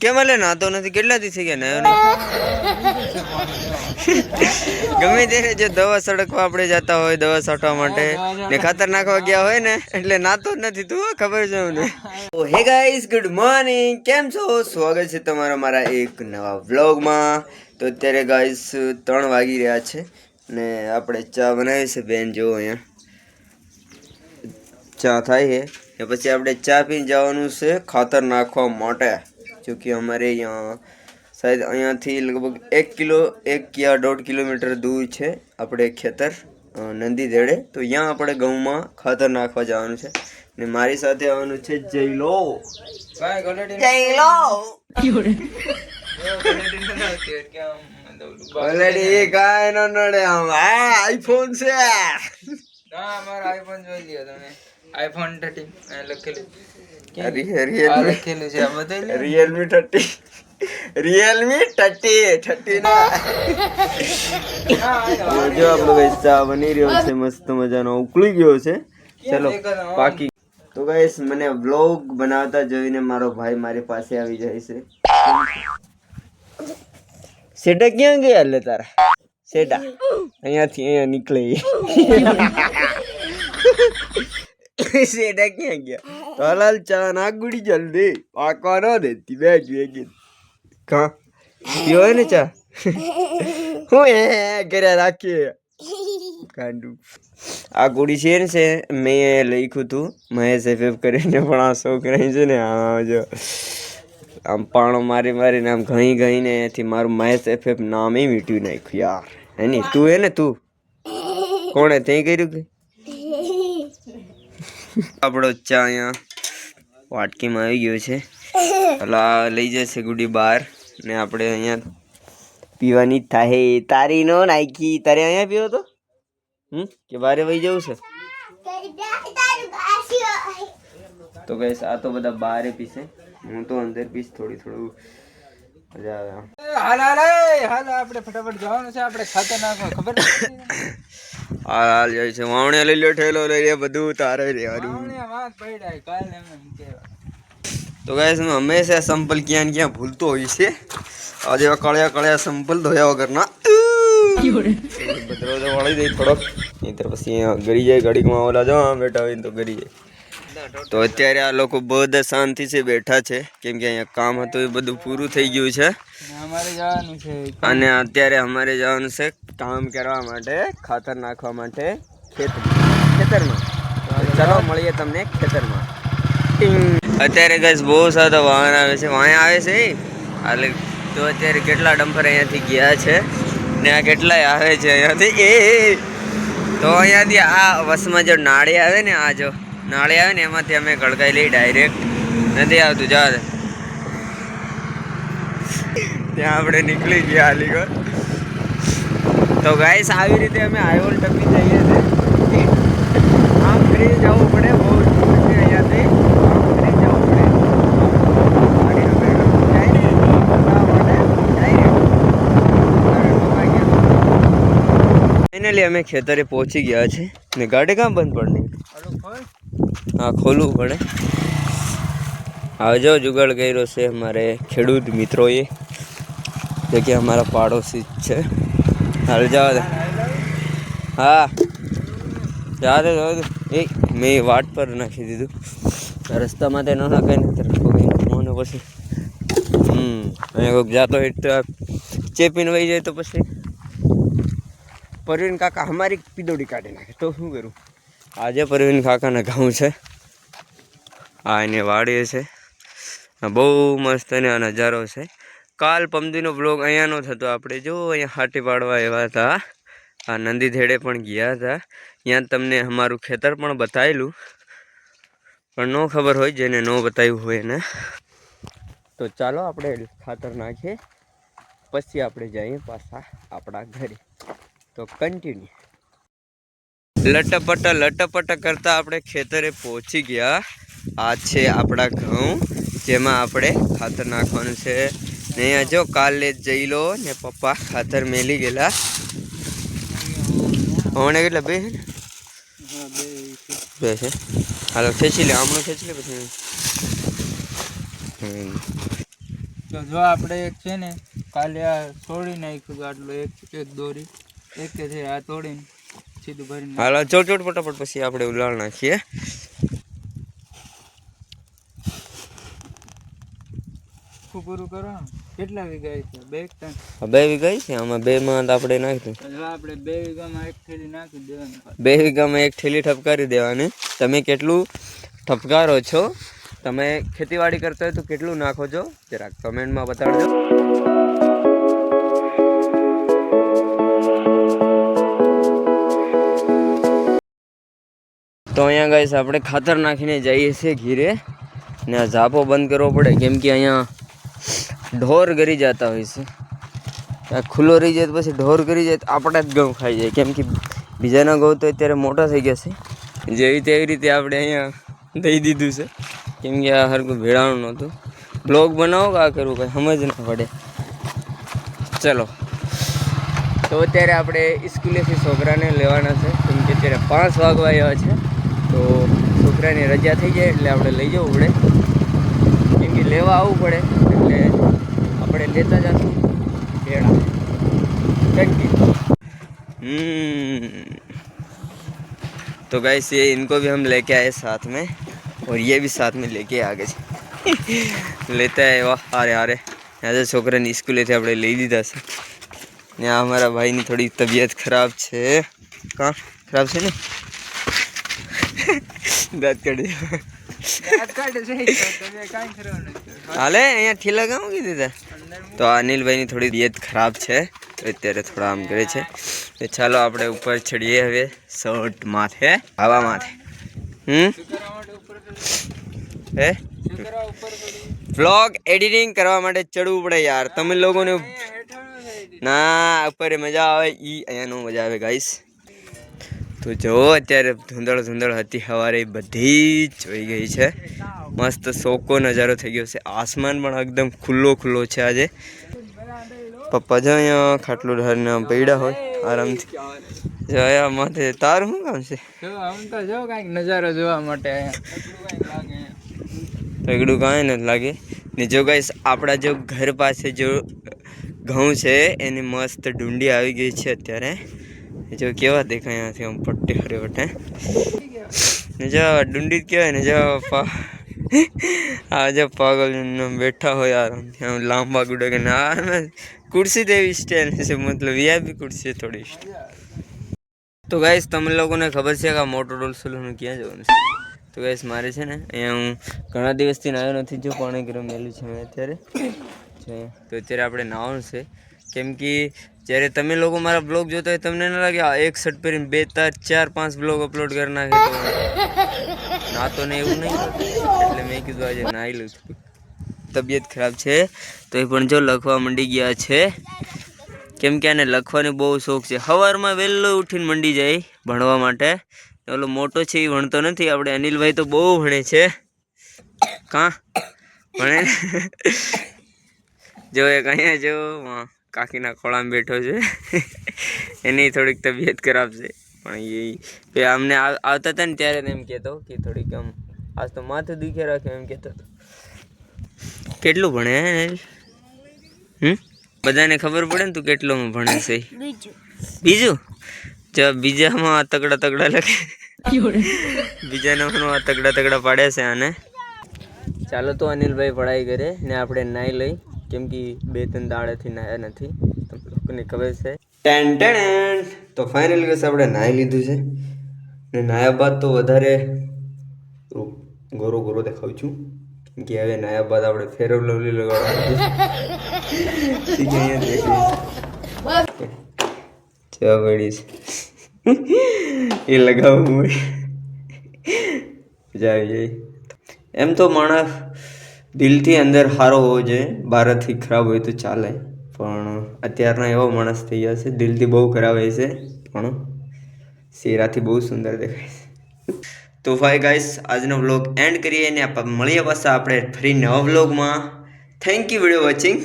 કેમ એટલે નાતો નથી? કેટલા થઈ ગયા નયો ગમે ત્યારે જો દવા સડકવા આપણે જતા હોય, દવા છાંટવા માટે, ને ખાતર નાખવા ગયા હોય ને, એટલે નાતો જ નથી. તું ખબર છે મને. હે ગાઈઝ ગુડ મોર્નિંગ કેમ છો? સ્વાગત છે તમારા મારા એક નવા વ્લોગમાં તો અત્યારે ગાઈઝ ત્રણ વાગી રહ્યા છે, ને આપણે ચા બનાવી છે બેન જો અહીંયા. ચા થાય છે. પછી આપણે ચા પીને જવાનું છે ખાતર નાખવા માટે. જો કે અમારે અહીંયા શાયદ અહીંયાથી લગભગ એક કિલો એક યા દોઢ કિલોમીટર દૂર છે આપણે ખેતર નંદી દેડે તો અહીંયા આપણે ઘઉંમાં ખાતર નાખવા જવાનું છે ને મારી સાથે આવવાનું છે જયલો જયલો ઓલરેડી એ કાય ન નડે આમ આ આઈફોન છે ના મારો આઈફોન જોઈ લ્યો તમે આઈફોન થર્ટીન લખેલું. રિયલમી લખેલું છે આ બતાવી Realme thirty Realme thirty thirty ના. જો આપણો ગઈસ ચા બની રહ્યો છે મસ્ત મજાનો. ઉકળી ગયો છે. ચલો બાકી. તો ગઈસ મને વ્લોગ બનાવતા જોઈને મારો ભાઈ મારી પાસે આવી જાય છે. સેટા ક્યાં ગયા લે તારા? સેટા અહીંયાથી અહીંયા નીકળે. સેટા ક્યાં ગયા તો હાલ ચા નાખ જલ્દી ન દેતી બે જોઈએ કા પીવો ને ચા હું એ કર્યા રાખીએ આ ગુડી ને છે મેં લખ્યું હતું મહેશ એફ કરીને પણ આ છોકરા છે ને આ આમ પાણો મારી મારીને આમ ઘણી ઘણીને એથી મારું મહેશ એફ એફ નામ એ મીટ્યું નાખ્યું યાર એની તું હે ને તું કોણે તે કર્યું કે આપણો ચા અહીંયા વાટકીમાં આવી ગયો છે. એટલે આ લઈ જશે ગુડી બહાર ને આપણે અહીંયા પીવાની થાય તારી નો નાખી. તારે અહીંયા પીવો તો? હમ? કે બારે વહી જવું છે? તો ગઈસ આ તો બધા બારે પીશે. હું તો અંદર પીશ થોડી થોડું મજા આવે. હાલ હાલ હાલ આપણે ફટાફટ જવાનું છે. આપણે ખાતર નાખવા ખબર? હાલ જાય છે. વાવણે લઈ લો ઠેલો લઈ લે બધું તારે રહેવાનું. તો ગાઈસ હું હંમેશા સંપલ ક્યાં ને ક્યાં ભૂલતો હોય છે. આજે કળ્યા કળ્યા સંપલ ધોયા વગરના. બદરો તો વળી દઈ થોડોક. નહીંતર પછી ગરી જાય ઘડીકમાં ઓલા જો બેઠા હોય તો ગરી જાય. તો અત્યારે આ લોકો બધા શાંતિથી બેઠા છે. કેમ કે અહીંયા કામ હતું એ બધું પૂરું થઈ ગયું છે. અને અત્યારે અમારે જવાનું છે કામ કરવા માટે, ખાતર નાખવા માટે ખેત ખેતરમાં. ચલો, મળીએ તમને ખેતરમાં. અત્યારે ગઈસ બહુ સારા વાહન આવે છે. વાહન આવે છે એટલે તો અત્યારે કેટલા ડમ્પર અહીંયાથી ગયા છે? ને આ કેટલાય આવે છે અહીંયાથી? એ. તો અહીંયાથી આ વસમાં જો નાળી આવે ને, આ જો નાળી આવે ને, એમાંથી અમે ગળગાઈ લઈ ડાયરેક્ટ નથી આવતું દે ત્યાં આપણે નીકળી ગયા અલીગઢ તો ગાઈસ આવી રીતે અમે આયોલ ટપી જઈએ છીએ. આમ ફ્રી જવું પડે બહુ દૂર છે અહીંયાથી. આમ ફરી જવું પડે. ફાઇનલી અમે ખેતરે પહોંચી ગયા છે ને ગાડી કામ બંધ પડની હા ખોલવું પડે. આવજો જુગાડ કર્યો છે અમારે ખેડૂત મિત્રોએ. જે કે અમારા પાડોશી જ છે. હાલ જવા દે. હા. જવા દે જવા દે. એ, મેં વાટ પર નાખી દીધું. રસ્તામાં તે ન નાખે ને પછી. હમ, અહીંયા કોઈક જાતો તો ચેપીને વહી જાય તો પછી. પરવીન કાકા અમારી પીદોડી કાઢી નાખે. તો શું કરું? આજે પરવીન કાકાના ઘઉં છે. આ એને વાડીએ છે. બહુ મસ્ત આ નજારો છે. કાલ પમદીનો બ્લોગ અહીંયાનો થતો આપણે જો અહીંયા હાટી પાડવા એવા હતા. આ નંદી ધેડે પણ ગયા હતા. ત્યાં તમને અમારું ખેતર પણ બતાવેલું પણ ન ખબર હોય જેને ન બતાવ્યું હોય એને. તો ચાલો આપણે ખાતર નાખીએ. પછી આપણે જઈએ પાછા આપણા ઘરે. તો કન્ટિન્યુ લટપટ લટપટ કરતા આપણે ખેતરે પહોંચી ગયા. આ છે આપણા ઘઉં, જેમાં આપણે ખાતર નાખવાનું છે. અહીંયા જો કાલે જઈ લો ને પપ્પા ખાતર મેલી ગયેલા હમણાં કેટલા બે છે ને? હા બે છે. બે છે હાલો ખેંચી લે હમણાં ખેંચી લે પછી હમ. તો જો આપણે એક છે ને કાલે આ તોડી નાખ્યું હતું આટલું એક એક દોરી એક કે છે આ તોડીને સીધું ભરીને હાલો ચોટ ચોટ ફટાફટ પછી આપણે ઉલાળ નાખીએ આખું પૂરું કરવાનું કેટલા વીઘા છે? બે ત્રણ? બે વીઘા છે? આમાં બે માં આપણે નાખ્યું આપણે બે વીઘામાં એક થેલી નાખી દેવાની બે વીઘામાં એક થેલી ઠપકારી દેવાની. તમે કેટલું ઠપકારો છો? તમે ખેતીવાડી કરતા હોય તો કેટલું નાખો છો? જરાક કમેન્ટમાં બતાડજો. તો અહીંયા ગાઈસ આપણે ખાતર નાખીને જઈએ છીએ ઘીરે. ને આ ઝાપો બંધ કરવો પડે કેમ કે અહીંયા ઢોર ગરી જતા હોય છે. આ ખુલ્લો રહી જાય તો પછી ઢોર કરી જાય તો આપણા જ ઘઉં ખાઈ જાય. કેમ કે બીજાના ઘઉં તો અત્યારે મોટા થઈ ગયા છે. જેવી તેવી રીતે આપણે અહીંયા દઈ દીધું છે. કેમ કે આ હરકું ભેળાણું નહોતું. બ્લોગ બનાવો કે આ કરવું? કંઈ સમજ ના પડે. ચલો. તો અત્યારે આપણે સ્કૂલેથી છોકરાને લેવાના છે. કેમ કે અત્યારે પાંચ વાગવા આવ્યા છે. તો છોકરાની રજા થઈ જાય એટલે આપણે લઈ જવું પડે. કેમ કે લેવા આવવું પડે. એટલે આપણે લેતા જશું पेड़ा थैंक यू हम्म तो गाइस ये इनको भी हम लेके आए साथ में और ये भी साथ में लेके आ गए લેતા આવ્યા અરે અરે આજે છોકરાની સ્કૂલેથી આપણે લઈ દીધા છે ને આ અમારા ભાઈની થોડી તબિયત ખરાબ છે કાં ખરાબ છે ને દાંત કાઢી હાલે, અહીંયા ઠીલા કામ કીધી દીધા તો અનિલભાઈની થોડી દિયત ખરાબ છે અત્યારે થોડા આમ કરે છે તો ચાલો આપણે ઉપર ચડીએ હવે, શર્ટ માથે હવા માથે હમ? હે? વ્લોગ એડિટિંગ કરવા માટે ચડવું પડે યાર, તમે લોકોને. ના ઉપર મજા આવે, ઈ અહીંયાનું મજા આવે ગાઈસ તો જુઓ અત્યારે ધૂંધળ ધૂંધળ હતી સવારે બધી જ જોઈ ગઈ છે. મસ્ત સોકો નજારો થઈ ગયો છે. આસમાન પણ એકદમ ખુલ્લો ખુલ્લો છે આજે. પપ્પા જો અહીંયા ખાટલું ઢારીને પડ્યા હોય આરામથી. જો અહીંયા માથે તારું શું કામ છે? જો કાંઈક નજારો જોવા માટે. પગડું કાંઈ નથી લાગે. ને જો ગાઈસ આપણા જો ઘર પાસે જો ઘઉં છે એની મસ્ત ડુંડી આવી ગઈ છે અત્યારે. જો કેવા દેખાય અહીંયાથી આમ પટ્ટી ફરી વટે જો ડુંડી કહેવાય ને, જો પા આ જો પાગલ બેઠા હોય આરામથી આમ લાંબા ગુડે કે ના કુર્સી તો એવી સ્ટાઇલ છે, મતલબ વીઆઈપી કુર્સી થોડી તો ગાઈસ તમે લોકોને ખબર છે કે આ મોટો ડોલ સલૂન ક્યાં જવાનું છે? તો ગાઈસ મારે છે ને, અહીંયા હું ઘણા દિવસથી નાયો નથી જો પાણી ગરમ મેલું છે મેં અત્યારે. તો અત્યારે આપણે નાવાનું છે. કેમ કે જ્યારે તમે લોકો મારા બ્લોગ જોતા હોય તમને ના લાગે એક શર્ટ પહેરીને બે ત્રણ ચાર પાંચ બ્લોગ અપલોડ કરી નાખે તો ના તો ને એવું નહીં એટલે મેં કીધું આજે નાહી લઉં છું. તબિયત ખરાબ છે તો એ પણ જો લખવા મંડી ગયા છે. કેમ કે આને લખવાનો બહુ શોખ છે. સવારમાં વહેલો ઉઠીને મંડી જાય ભણવા માટે. ઓલો મોટો છે એ ભણતો નથી. આપણે અનિલભાઈ તો બહુ ભણે છે. કાં? ભણે? જો એક અહીંયા જો કાકીના ખોળામાં બેઠો છે. એની થોડીક તબિયત ખરાબ છે. પણ એ અમને આવ- આવતા હતા ને ત્યારે એમ કહેતો કે થોડીક આમ આજ તો માથું દુખે રાખે એમ કહેતો હતો. કેટલું ભણે હમ? બધાને ખબર પડે ને તું કેટલું ભણે છે? બીજું. જો બીજામાં તગડા તગડા લખે. બીજા નંબરમાં તગડા તગડા પાડે છે આને. ચાલો તો અનિલભાઈ પઢાઈ કરે ને આપણે નાહી લઈ. કેમ કે બે ત્રણ દાડેથી નાહ્યા નથી. લોકોને ખબર છે. ટેન ટેન તો ફાઇનલ કેસ આપણે નાહી લીધું છે. ને નાહ્યા બાદ તો વધારે ગોરો ગોરો દેખાઉં છું. કેમ કે હવે નાહ્યા બાદ આપણે ફેરવ લવલી પડી છે એ લગાવવું મજા આવી જાય એમ તો માણસ દિલથી અંદર સારો હોવો જોઈએ બહારથી ખરાબ હોય તો ચાલે. પણ અત્યારના એવો માણસ થઈ ગયા છે, દિલથી બહુ ખરાબ હોય છે, પણ શેરાથી બહુ સુંદર દેખાય છે. તો ભાઈ ગાઈસ આજનો વ્લોગ એન્ડ કરીએ ને આપ- મળીએ પાછા આપણે ફરી નવા વ્લોગમાં થેન્ક યુ વીડિયો વોચિંગ